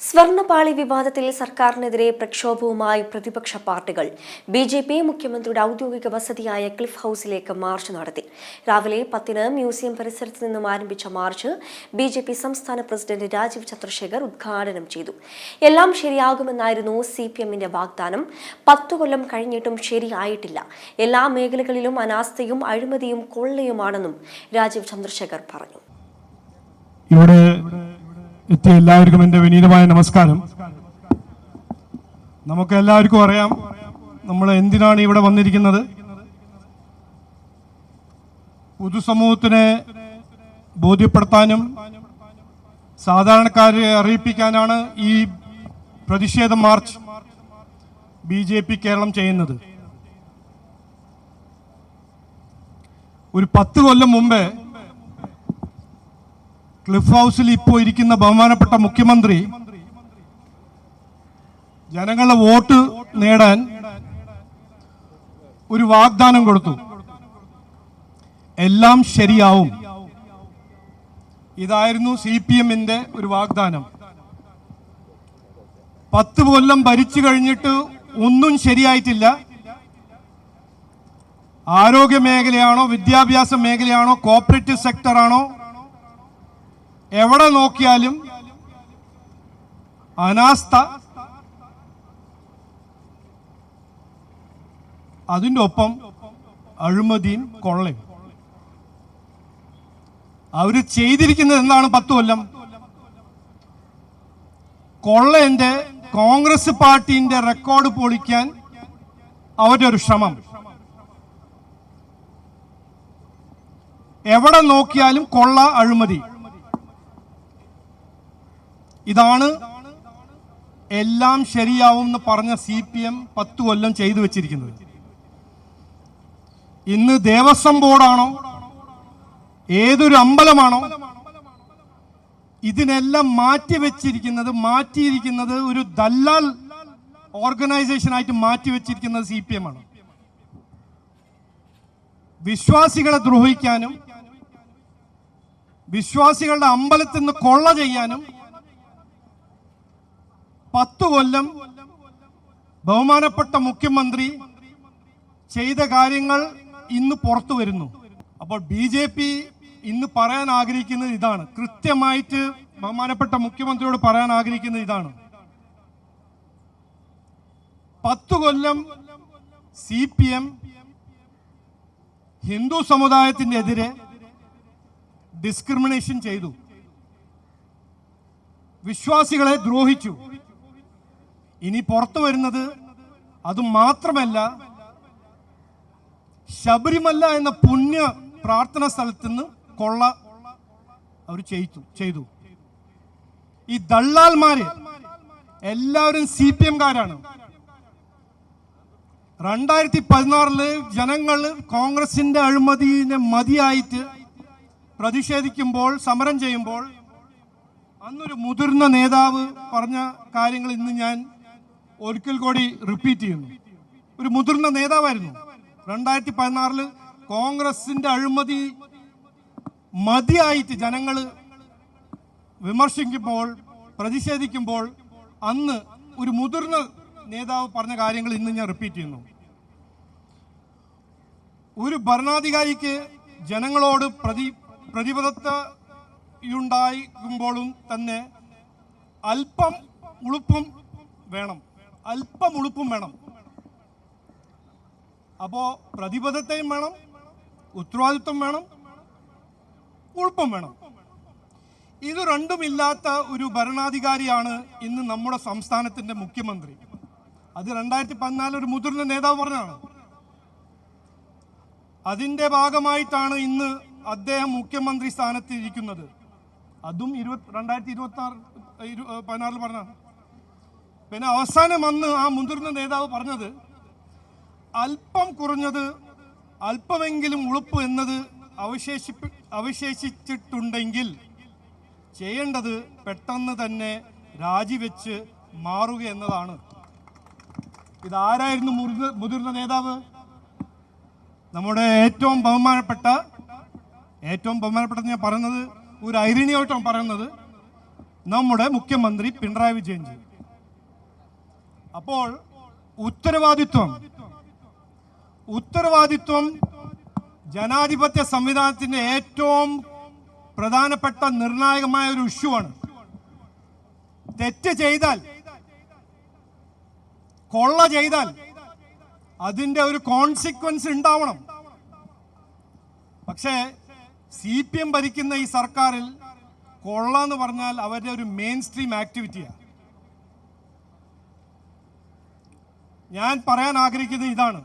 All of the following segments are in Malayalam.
സ്വർണപാളി വിവാദത്തിൽ സർക്കാരിനെതിരെ പ്രക്ഷോഭവുമായി പ്രതിപക്ഷ പാർട്ടികൾ. ബി ജെ പി മുഖ്യമന്ത്രിയുടെ ഔദ്യോഗിക വസതിയായ ക്ലിഫ് ഹൌസിലേക്ക് മാർച്ച് നടത്തി. രാവിലെ പത്തിന് മ്യൂസിയം പരിസരത്ത് നിന്നും ആരംഭിച്ച മാർച്ച് ബി ജെ പി സംസ്ഥാന പ്രസിഡന്റ് രാജീവ് ചന്ദ്രശേഖർ ഉദ്ഘാടനം ചെയ്തു. എല്ലാം ശരിയാകുമെന്നായിരുന്നു സി പി എമ്മിന്റെ വാഗ്ദാനം. പത്തു കൊല്ലം കഴിഞ്ഞിട്ടും ശരിയായിട്ടില്ല. എല്ലാ മേഖലകളിലും അനാസ്ഥയും അഴിമതിയും കൊള്ളയുമാണെന്നും രാജീവ് ചന്ദ്രശേഖർ പറഞ്ഞു. ഇവിടെ എത്തിയ എല്ലാവർക്കും എന്റെ വിനീതമായ നമസ്കാരം. നമുക്ക് എല്ലാവർക്കും അറിയാം നമ്മൾ എന്തിനാണ് ഇവിടെ വന്നിരിക്കുന്നത്? പൊതുസമൂഹത്തിനെ ബോധ്യപ്പെടുത്താനും സാധാരണക്കാരെ അറിയിപ്പിക്കാനാണ് ഈ പ്രതിഷേധ march B J P Keralam ചെയ്യുന്നത്. ഒരു പത്ത് കൊല്ലം മുമ്പേ ക്ലിഫ് ഹൗസിൽ ഇപ്പോൾ ഇരിക്കുന്ന ബഹുമാനപ്പെട്ട മുഖ്യമന്ത്രി ജനങ്ങളുടെ വോട്ട് നേടാൻ ഒരു വാഗ്ദാനം കൊടുത്തു. എല്ലാം ശരിയാവും. ഇതായിരുന്നു സി പി എമ്മിന്റെ ഒരു വാഗ്ദാനം. പത്ത് കൊല്ലം ഭരിച്ചു കഴിഞ്ഞിട്ട് ഒന്നും ശരിയായിട്ടില്ല. ആരോഗ്യ മേഖലയാണോ വിദ്യാഭ്യാസ മേഖലയാണോ കോപ്പറേറ്റീവ് സെക്ടറാണോ എവിടെ നോക്കിയാലും അനാസ്ഥ. അതിന്റെ ഒപ്പം അഴിമതിയും കൊള്ളയും. അവർ ചെയ്തിരിക്കുന്നത് എന്താണ് പത്ത് കൊല്ലം? കൊള്ളന്റെ കോൺഗ്രസ് പാർട്ടിന്റെ റെക്കോർഡ് പൊളിക്കാൻ അവരുടെ ഒരു ശ്രമം. എവിടെ നോക്കിയാലും കൊള്ള അഴിമതി. ഇതാണ് എല്ലാം ശരിയാവും എന്ന് പറഞ്ഞ സി പി എം പത്ത് കൊല്ലം ചെയ്തു വെച്ചിരിക്കുന്നത്. ഇന്ന് ദേവസ്വം ബോർഡാണോ? ഏതൊരു അമ്പലമാണോ? ഇതിനെല്ലാം മാറ്റി വെച്ചിരിക്കുന്നത് മാറ്റിയിരിക്കുന്നത് ഒരു ദല്ലാൽ ഓർഗനൈസേഷൻ ആയിട്ട് മാറ്റി വെച്ചിരിക്കുന്നത് സി പി എം ആണ്. വിശ്വാസികളെ ദ്രോഹിക്കാനും വിശ്വാസികളുടെ അമ്പലത്തിൽ നിന്ന് കൊള്ള ചെയ്യാനും പത്തു കൊല്ലം ബഹുമാനപ്പെട്ട മുഖ്യമന്ത്രി ചെയ്ത കാര്യങ്ങൾ ഇന്ന് പുറത്തു വരുന്നു. അപ്പോൾ ബി ജെ പി ഇന്ന് പറയാൻ ആഗ്രഹിക്കുന്നത് ഇതാണ്. കൃത്യമായിട്ട് ബഹുമാനപ്പെട്ട മുഖ്യമന്ത്രിയോട് പറയാൻ ആഗ്രഹിക്കുന്നത് ഇതാണ്. പത്ത് കൊല്ലം സി പി എം ഹിന്ദു സമുദായത്തിന്റെ എതിരെ ഡിസ്ക്രിമിനേഷൻ ചെയ്തു. വിശ്വാസികളെ ദ്രോഹിച്ചു. ഇനി പുറത്തു വരുന്നത് അത് മാത്രമല്ല ശബരിമല എന്ന പുണ്യ പ്രാർത്ഥന സ്ഥലത്ത് നിന്ന് കൊള്ള അവർ ചെയ്തു ചെയ്തു. ഈ ദള്ളാൽമാര് എല്ലാവരും സി പി എംകാരാണ്. രണ്ടായിരത്തി പതിനാറിൽ ജനങ്ങൾ കോൺഗ്രസിന്റെ അഴിമതിനെ മതിയായിട്ട് പ്രതിഷേധിക്കുമ്പോൾ സമരം ചെയ്യുമ്പോൾ അന്നൊരു മുതിർന്ന നേതാവ് പറഞ്ഞ കാര്യങ്ങൾ ഇന്ന് ഞാൻ ഒരിക്കൽ കൂടി റിപ്പീറ്റ് ചെയ്യുന്നു. ഒരു മുതിർന്ന നേതാവായിരുന്നു. രണ്ടായിരത്തി പതിനാറിൽ കോൺഗ്രസിന്റെ അഴിമതി മതിയായിട്ട് ജനങ്ങൾ വിമർശിക്കുമ്പോൾ പ്രതിഷേധിക്കുമ്പോൾ അന്ന് ഒരു മുതിർന്ന നേതാവ് പറഞ്ഞ കാര്യങ്ങൾ ഇന്ന് ഞാൻ റിപ്പീറ്റ് ചെയ്യുന്നു. ഒരു ഭരണാധികാരിക്ക് ജനങ്ങളോട് പ്രതി പ്രതിബദ്ധതയുണ്ടാകുമ്പോഴും തന്നെ അല്പം ഉളുപ്പും വേണം. അല്പം ഉളുപ്പും വേണം. അപ്പോ പ്രതിബദ്ധതയും വേണം ഉത്തരവാദിത്വം വേണം ഉളുപ്പും വേണം. ഇത് രണ്ടുമില്ലാത്ത ഒരു ഭരണാധികാരിയാണ് ഇന്ന് നമ്മുടെ സംസ്ഥാനത്തിന്റെ മുഖ്യമന്ത്രി. അത് രണ്ടായിരത്തി പതിനാലിൽ ഒരു മുതിർന്ന നേതാവ് പറഞ്ഞാണ് അതിന്റെ ഭാഗമായിട്ടാണ് ഇന്ന് അദ്ദേഹം മുഖ്യമന്ത്രി സ്ഥാനത്ത് ഇരിക്കുന്നത് അതും ഇരുപത്തി രണ്ടായിരത്തി ഇരുപത്തി ആറ് പതിനാറിൽ പറഞ്ഞാണ് പിന്നെ അവസാനം അന്ന് ആ മുതിർന്ന നേതാവ് പറഞ്ഞത് അല്പം കുറഞ്ഞത് അല്പമെങ്കിലും ഉളുപ്പ് എന്നത് അവശേഷിപ്പി അവശേഷിച്ചിട്ടുണ്ടെങ്കിൽ ചെയ്യേണ്ടത് പെട്ടെന്ന് തന്നെ രാജിവെച്ച് മാറുക എന്നതാണ്. ഇതാരായിരുന്നു മുതിർന്ന മുതിർന്ന നേതാവ്? നമ്മുടെ ഏറ്റവും ബഹുമാനപ്പെട്ട ഏറ്റവും ബഹുമാനപ്പെട്ട ഞാൻ പറയുന്നത് ഒരു ഐറിണിയായിട്ടാണ് പറയുന്നത് നമ്മുടെ മുഖ്യമന്ത്രി പിണറായി വിജയൻജി അപ്പോൾ ഉത്തരവാദിത്വം ഉത്തരവാദിത്വം ജനാധിപത്യ സംവിധാനത്തിന്റെ ഏറ്റവും പ്രധാനപ്പെട്ട നിർണായകമായ ഒരു ഇഷ്യൂ ആണ്. തെറ്റ് ചെയ്താൽ കൊള്ള ചെയ്താൽ അതിന്റെ ഒരു കോൺസിക്വൻസ് ഉണ്ടാവണം. പക്ഷേ സി പി എം ഭരിക്കുന്ന ഈ സർക്കാരിൽ കൊള്ള എന്ന് പറഞ്ഞാൽ അവരുടെ ഒരു മെയിൻ സ്ട്രീം ആക്ടിവിറ്റിയാണ് ഞാൻ പറയാൻ ആഗ്രഹിക്കുന്നത് ഇതാണ്.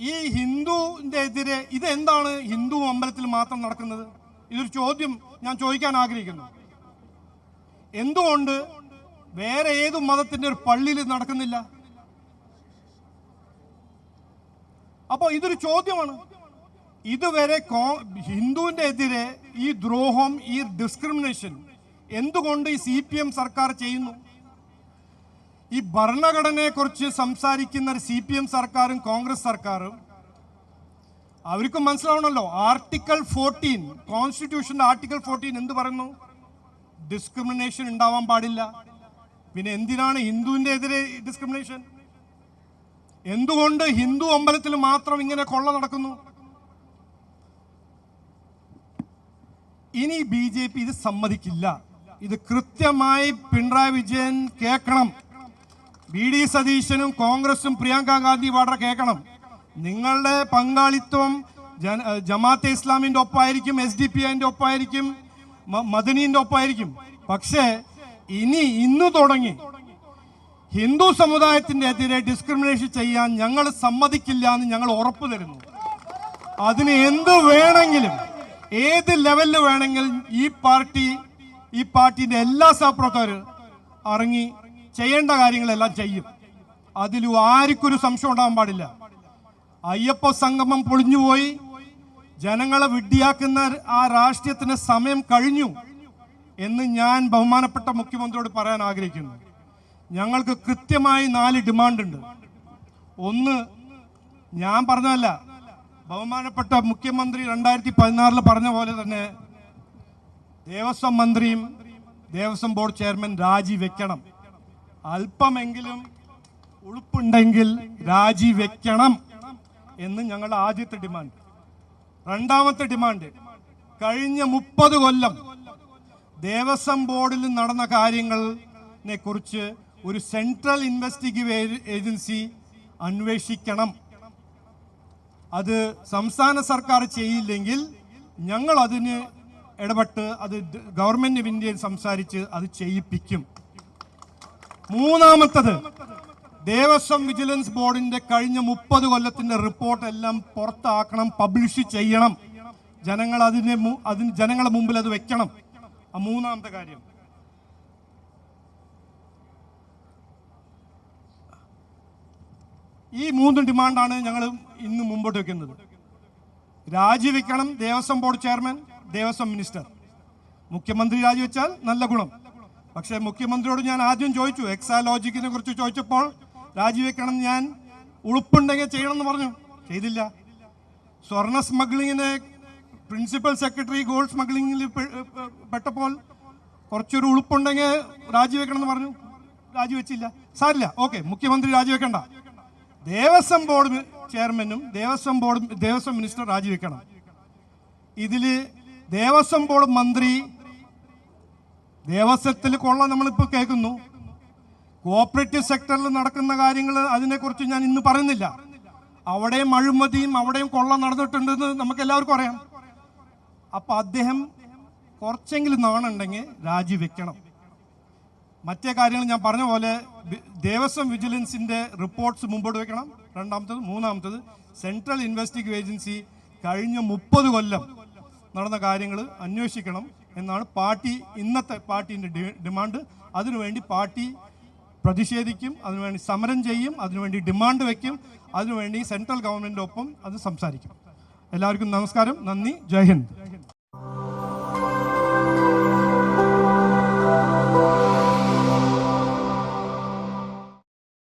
ഈ ഹിന്ദുവിന്റെ എതിരെ ഇതെന്താണ് ഹിന്ദു അമ്പലത്തിൽ മാത്രം നടക്കുന്നത്? ഇതൊരു ചോദ്യം ഞാൻ ചോദിക്കാൻ ആഗ്രഹിക്കുന്നു. എന്തുകൊണ്ട് വേറെ ഏത് മതത്തിന്റെ ഒരു പള്ളിയിൽ നടക്കുന്നില്ല? അപ്പോൾ ഇതൊരു ചോദ്യമാണ്. ഇതുവരെ ഹിന്ദുവിന്റെ എതിരെ ഈ ദ്രോഹം ഈ ഡിസ്ക്രിമിനേഷൻ എന്തുകൊണ്ട് ഈ സി സർക്കാർ ചെയ്യുന്നു? ഈ ഭരണഘടനയെക്കുറിച്ച് സംസാരിക്കുന്ന സി പി എം സർക്കാരും കോൺഗ്രസ് സർക്കാരും അവർക്ക് മനസ്സിലാവണല്ലോ. ആർട്ടിക്കിൾ ഫോർട്ടീൻ കോൺസ്റ്റിറ്റ്യൂഷന്റെ ആർട്ടിക്കിൾ ഫോർട്ടീൻ എന്ത് പറയുന്നു? ഡിസ്ക്രിമിനേഷൻ ഉണ്ടാവാൻ പാടില്ല. പിന്നെ എന്തിനാണ് ഹിന്ദുവിന്റെ എതിരെ ഡിസ്ക്രിമിനേഷൻ എന്തുകൊണ്ട് ഹിന്ദു അമ്പലത്തിൽ മാത്രം ഇങ്ങനെ കൊള്ള നടക്കുന്നു? ഇനി ബി ജെ പി ഇത് സമ്മതിക്കില്ല. ഇത് കൃത്യമായി പിണറായി വിജയൻ കേൾക്കണം. ബി ഡി സതീശനും കോൺഗ്രസും പ്രിയങ്ക ഗാന്ധി വാഡ്ര കേൾക്കണം. നിങ്ങളുടെ പങ്കാളിത്വം ജമാഅത്തെ ഇസ്ലാമിന്റെ ഒപ്പമായിരിക്കും എസ് ഡി പി ഐന്റെ ഒപ്പമായിരിക്കും മദനീന്റെ ഒപ്പമായിരിക്കും പക്ഷേ ഇനി ഇന്നു തുടങ്ങി ഹിന്ദു സമുദായത്തിന്റെ എതിരെ ഡിസ്ക്രിമിനേഷൻ ചെയ്യാൻ ഞങ്ങൾ സമ്മതിക്കില്ല എന്ന് ഞങ്ങൾ ഉറപ്പു തരുന്നു. അതിന് എന്ത് വേണമെങ്കിലും ഏത് ലെവലിൽ വേണമെങ്കിലും ഈ പാർട്ടി ഈ പാർട്ടിന്റെ എല്ലാ സഹപ്രവർത്തകരും ഇറങ്ങി ചെയ്യേണ്ട കാര്യങ്ങളെല്ലാം ചെയ്യും. അതിൽ ആർക്കൊരു സംശയം ഉണ്ടാകാൻ പാടില്ല. അയ്യപ്പ സംഗമം പൊളിഞ്ഞുപോയി. ജനങ്ങളെ വിഡ്ഢിയാക്കുന്ന ആ രാഷ്ട്രീയത്തിന് സമയം കഴിഞ്ഞു എന്ന് ഞാൻ ബഹുമാനപ്പെട്ട മുഖ്യമന്ത്രിയോട് പറയാൻ ആഗ്രഹിക്കുന്നു. ഞങ്ങൾക്ക് കൃത്യമായി നാല് ഡിമാൻഡ് ഉണ്ട് ഒന്ന് ഞാൻ പറഞ്ഞതല്ല ബഹുമാനപ്പെട്ട മുഖ്യമന്ത്രി രണ്ടായിരത്തി പതിനാറിൽ പറഞ്ഞ പോലെ തന്നെ ദേവസ്വം മന്ത്രിയും ദേവസ്വം ബോർഡ് ചെയർമാൻ രാജിവെക്കണം അല്പമെങ്കിലും ഉളുപ്പുണ്ടെങ്കിൽ രാജിവെക്കണം എന്ന് ഞങ്ങൾ ആദ്യത്തെ ഡിമാൻഡ്. രണ്ടാമത്തെ ഡിമാൻഡ് കഴിഞ്ഞ മുപ്പത് കൊല്ലം ദേവസ്വം ബോർഡിൽ നടന്ന കാര്യങ്ങളെ കുറിച്ച് ഒരു സെൻട്രൽ ഇൻവെസ്റ്റിഗേറ്റീവ് ഏജൻസി അന്വേഷിക്കണം. അത് സംസ്ഥാന സർക്കാർ ചെയ്യില്ലെങ്കിൽ ഞങ്ങൾ അതിന് ഇടപെട്ട് അത് ഗവൺമെന്റ് ഓഫ് ഇന്ത്യയിൽ സംസാരിച്ച് അത് ചെയ്യിപ്പിക്കും. മൂന്നാമത്തത് ദേവസ്വം വിജിലൻസ് ബോർഡിന്റെ കഴിഞ്ഞ മുപ്പത് കൊല്ലത്തിന്റെ റിപ്പോർട്ട് എല്ലാം പുറത്താക്കണം പബ്ലിഷ് ചെയ്യണം. ജനങ്ങൾ അതിനെ അതിന് ജനങ്ങളുടെ മുമ്പിൽ അത് വെക്കണം. ആ മൂന്നാമത്തെ കാര്യം. ഈ മൂന്ന് ഡിമാൻഡാണ് ഞങ്ങൾ ഇന്ന് മുമ്പോട്ട് വെക്കുന്നത്. രാജിവെക്കണം Devaswom board chairman Devaswom minister. മുഖ്യമന്ത്രി രാജിവെച്ചാൽ നല്ല ഗുണം. പക്ഷേ മുഖ്യമന്ത്രിയോട് ഞാൻ ആദ്യം ചോദിച്ചു എക്സാലോജിക്കിനെ കുറിച്ച് ചോദിച്ചപ്പോൾ രാജിവെക്കണം ഞാൻ ഉളുപ്പുണ്ടെങ്കിൽ ചെയ്യണമെന്ന് പറഞ്ഞു. ചെയ്തില്ല. സ്വർണ സ്മഗ്ലിങ്ങിനെ പ്രിൻസിപ്പൽ സെക്രട്ടറി ഗോൾഡ് സ്മഗ്ലിങ്ങിൽ പെട്ടപ്പോൾ കുറച്ചൊരു ഉളുപ്പുണ്ടെങ്കിൽ രാജിവെക്കണം എന്ന് പറഞ്ഞു. രാജിവെച്ചില്ല. സാരില്ല. ഓക്കെ മുഖ്യമന്ത്രി രാജിവെക്കണ്ട. ദേവസ്വം ബോർഡ് ചെയർമാനും ദേവസ്വം ബോർഡ് ദേവസ്വം മിനിസ്റ്റർ രാജിവെക്കണം. ഇതിൽ ദേവസ്വം ബോർഡ് മന്ത്രി ദേവസ്വത്തിൽ കൊള്ള നമ്മളിപ്പോൾ കേൾക്കുന്നു. കോപ്പറേറ്റീവ് സെക്ടറിൽ നടക്കുന്ന കാര്യങ്ങൾ അതിനെക്കുറിച്ച് ഞാൻ ഇന്ന് പറയുന്നില്ല. അവിടെയും അഴിമതിയും അവിടെയും കൊള്ള നടന്നിട്ടുണ്ടെന്ന് നമുക്ക് എല്ലാവർക്കും അറിയാം. അപ്പൊ അദ്ദേഹം കുറച്ചെങ്കിലും നാണുണ്ടെങ്കിൽ രാജിവെക്കണം. മറ്റേ കാര്യങ്ങൾ ഞാൻ പറഞ്ഞ പോലെ ദേവസ്വം വിജിലൻസിന്റെ റിപ്പോർട്ട്സ് മുമ്പോട്ട് വെക്കണം. രണ്ടാമത്തത് മൂന്നാമത്തത് സെൻട്രൽ ഇൻവെസ്റ്റിഗേഷൻ ഏജൻസി കഴിഞ്ഞ മുപ്പത് കൊല്ലം നടന്ന കാര്യങ്ങൾ അന്വേഷിക്കണം. എന്നാണ് പാർട്ടി ഇന്നത്തെ പാർട്ടിന്റെ ഡിമാൻഡ്. അതിനുവേണ്ടി പാർട്ടി പ്രതിഷേധിക്കും അതിനുവേണ്ടി സമരം ചെയ്യും അതിനുവേണ്ടി ഡിമാൻഡ് വയ്ക്കും അതിനുവേണ്ടി സെൻട്രൽ ഗവൺമെന്റിന്റെ ഒപ്പം അത് സംസാരിക്കും. എല്ലാവർക്കും നമസ്കാരം. നന്ദി. ജയ് ഹിന്ദ്.